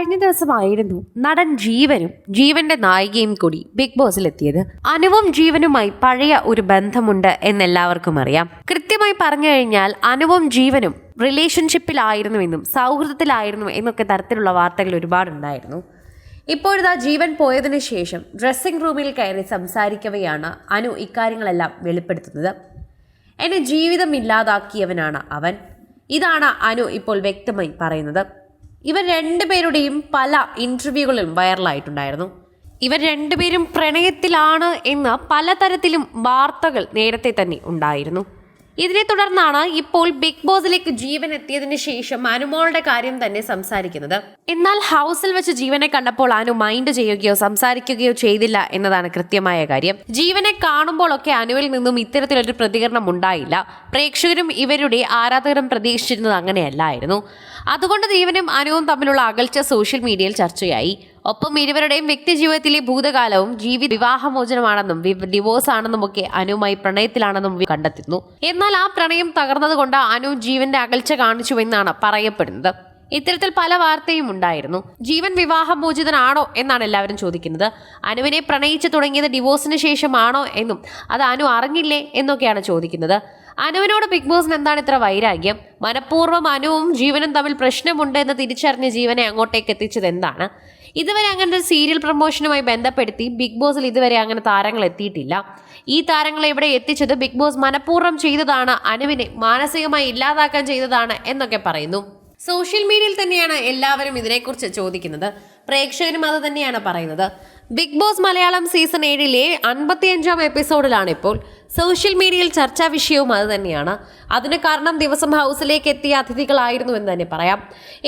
കഴിഞ്ഞ ദിവസമായിരുന്നു നടൻ ജീവനും ജീവന്റെ നായികയും കൂടി ബിഗ് ബോസിൽ എത്തിയത് അനുവും ജീവനുമായി പഴയ ഒരു ബന്ധമുണ്ട് എന്ന് എല്ലാവർക്കും അറിയാം. കൃത്യമായി പറഞ്ഞു കഴിഞ്ഞാൽ അനുവും ജീവനും റിലേഷൻഷിപ്പിലായിരുന്നുവെന്നും സൗഹൃദത്തിലായിരുന്നു എന്നൊക്കെ തരത്തിലുള്ള വാർത്തകൾ ഒരുപാടുണ്ടായിരുന്നു. ഇപ്പോഴിതാ ജീവൻ പോയതിനു ശേഷം ഡ്രസ്സിംഗ് റൂമിൽ കയറി സംസാരിക്കവെയാണ് അനു ഇക്കാര്യങ്ങളെല്ലാം വെളിപ്പെടുത്തുന്നത്. എന്നെ ജീവിതം ഇല്ലാതാക്കിയവനാണ് അവൻ. ഇതാണ് അനു ഇപ്പോൾ വ്യക്തമായി പറയുന്നത്. ഇവർ രണ്ടുപേരുടെയും പല ഇന്റർവ്യൂകളിലും വൈറലായിട്ടുണ്ടായിരുന്നു ഇവർ രണ്ടുപേരും പ്രണയത്തിലാണ് എന്ന് പലതരത്തിലും വാർത്തകൾ നേരത്തെ തന്നെ ഉണ്ടായിരുന്നു. ഇതിനെ തുടർന്നാണ് ഇപ്പോൾ ബിഗ് ബോസിലേക്ക് ജീവൻ എത്തിയതിനു ശേഷം അനുമോളുടെ കാര്യം തന്നെ സംസാരിക്കുന്നത്. എന്നാൽ ഹൗസിൽ വെച്ച് ജീവനെ കണ്ടപ്പോൾ അനു മൈൻഡ് ചെയ്യുകയോ സംസാരിക്കുകയോ ചെയ്തില്ല എന്നതാണ് കൃത്യമായ കാര്യം. ജീവനെ കാണുമ്പോഴൊക്കെ അനുവിൽ നിന്നും ഇത്തരത്തിലൊരു പ്രതികരണം ഉണ്ടായില്ല. പ്രേക്ഷകരും ഇവരുടെ ആരാധകരും പ്രതീക്ഷിച്ചിരുന്നത് അങ്ങനെയല്ലായിരുന്നു. അതുകൊണ്ട് ജീവനും അനുവും തമ്മിലുള്ള അകൽച്ച സോഷ്യൽ മീഡിയയിൽ ചർച്ചയായി. ഒപ്പം ഇരുവരുടെയും വ്യക്തി ജീവിതത്തിലെ ഭൂതകാലവും ജീവി വിവാഹമോചനമാണെന്നും ഡിവോഴ്സ് ആണെന്നും ഒക്കെ അനുവുമായി പ്രണയത്തിലാണെന്നും കണ്ടെത്തുന്നു. എന്നാൽ ആ പ്രണയം തകർന്നതുകൊണ്ട് അനു ജീവന്റെ അകൽച്ച കാണിച്ചുവെന്നാണ് പറയപ്പെടുന്നത്. ഇത്തരത്തിൽ പല വാർത്തയും ഉണ്ടായിരുന്നു. ജീവൻ വിവാഹമോചിതനാണോ എന്നാണ് എല്ലാവരും ചോദിക്കുന്നത്. അനുവിനെ പ്രണയിച്ചു തുടങ്ങിയത് ഡിവോഴ്സിന് ശേഷമാണോ എന്നും അത് അനു അറിഞ്ഞില്ലേ എന്നൊക്കെയാണ് ചോദിക്കുന്നത്. അനുവിനോട് ബിഗ് ബോസിന് എന്താണ് ഇത്ര വൈരാഗ്യം? മനഃപൂർവം അനുവും ജീവനും തമ്മിൽ പ്രശ്നമുണ്ട് എന്ന് തിരിച്ചറിഞ്ഞ് ജീവനെ അങ്ങോട്ടേക്ക് എത്തിച്ചത് എന്താണ്? ഇതുവരെ അങ്ങനെ ഒരു സീരിയൽ പ്രൊമോഷനുമായി ബന്ധപ്പെടുത്തി ബിഗ് ബോസിൽ ഇതുവരെ അങ്ങനെ താരങ്ങൾ എത്തിയിട്ടില്ല. ഈ താരങ്ങളെ ഇവിടെ എത്തിച്ചത് ബിഗ് ബോസ് മനഃപൂർവം ചെയ്തതാണ് അനുവിനെ മാനസികമായി ഇല്ലാതാക്കാൻ ചെയ്തതാണ് എന്നൊക്കെ പറയുന്നു. സോഷ്യൽ മീഡിയയിൽ തന്നെയാണ് എല്ലാവരും ഇതിനെക്കുറിച്ച് ചോദിക്കുന്നത്. പ്രേക്ഷകരും അത് തന്നെയാണ് പറയുന്നത്. ബിഗ് ബോസ് മലയാളം സീസൺ ഏഴിലെ അൻപത്തിയഞ്ചാം എപ്പിസോഡിലാണ് ഇപ്പോൾ സോഷ്യൽ മീഡിയയിൽ ചർച്ചാ വിഷയവും അത് തന്നെയാണ്. അതിന് കാരണം ദിവസം ഹൗസിലേക്ക് എത്തിയ അതിഥികളായിരുന്നു എന്ന് തന്നെ പറയാം.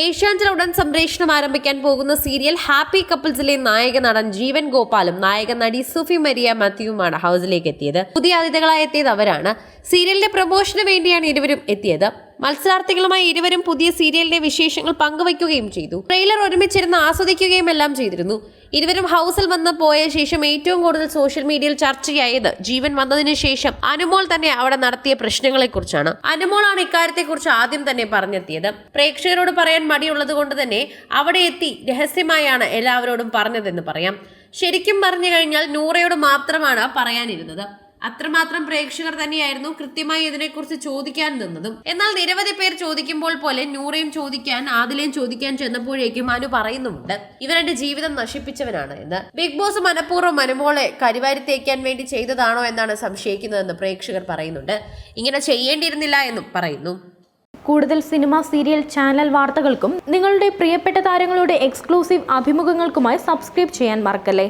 ഏഷ്യാഞ്ചൽ ഉടൻ സംപ്രേഷണം ആരംഭിക്കാൻ പോകുന്ന സീരിയൽ ഹാപ്പി കപ്പിൾസിലെ നായക നടൻ ജീവൻ ഗോപാലും നായക നടി സുഫി മരിയ മാത്യുവുമാണ് ഹൗസിലേക്ക് എത്തിയത്. പുതിയ അതിഥികളായി എത്തിയത് അവരാണ്. സീരിയലിന്റെ പ്രൊമോഷന് വേണ്ടിയാണ് ഇരുവരും എത്തിയത്. മത്സരാർത്ഥികളുമായി ഇരുവരും പുതിയ സീരിയലിന്റെ വിശേഷങ്ങൾ പങ്കുവയ്ക്കുകയും ചെയ്തു. ട്രെയിലർ ഒരുമിച്ചിരുന്ന് ആസ്വദിക്കുകയും എല്ലാം ചെയ്തിരുന്നു. ഇരുവരും ഹൗസിൽ വന്ന് പോയ ശേഷം ഏറ്റവും കൂടുതൽ സോഷ്യൽ മീഡിയയിൽ ചർച്ചയായത് ജീവൻ വന്നതിന് ശേഷം അനുമോൾ തന്നെ അവിടെ നടത്തിയ പ്രശ്നങ്ങളെ കുറിച്ചാണ് അനുമോളാണ് ഇക്കാര്യത്തെക്കുറിച്ച് ആദ്യം തന്നെ പറഞ്ഞെത്തിയത്. പ്രേക്ഷകരോട് പറയാൻ മടിയുള്ളത് കൊണ്ട് തന്നെ അവിടെ എത്തി രഹസ്യമായാണ് എല്ലാവരോടും പറഞ്ഞതെന്ന് പറയാം. ശരിക്കും പറഞ്ഞു കഴിഞ്ഞാൽ നൂറയോട് മാത്രമാണ് പറയാനിരുന്നത്. അത്രമാത്രം പ്രേക്ഷകർ തന്നെയായിരുന്നു കൃത്യമായി ഇതിനെക്കുറിച്ച് ചോദിക്കാൻ നിന്നതും. എന്നാൽ നിരവധി പേർ ചോദിക്കുമ്പോൾ പോലെ നൂറയും ചോദിക്കാൻ ആദിലയും ചോദിക്കാൻ ചെന്നപ്പോഴേക്കും അനു പറയുന്നുണ്ട് ഇവരുടെ ജീവിതം നശിപ്പിച്ചവനാണ് എന്ന്. ബിഗ് ബോസ് മനഃപൂർവം അനുമോളെ കരിവാരി തേക്കാൻ വേണ്ടി ചെയ്തതാണോ എന്നാണ് സംശയിക്കുന്നതെന്ന് പ്രേക്ഷകർ പറയുന്നുണ്ട്. ഇങ്ങനെ ചെയ്യേണ്ടിയിരുന്നില്ല എന്നും പറയുന്നു. കൂടുതൽ സിനിമ സീരിയൽ ചാനൽ വാർത്തകൾക്കും നിങ്ങളുടെ പ്രിയപ്പെട്ട താരങ്ങളുടെ എക്സ്ക്ലൂസീവ് അഭിമുഖങ്ങൾക്കുമായി സബ്സ്ക്രൈബ് ചെയ്യാൻ മറക്കല്ലേ?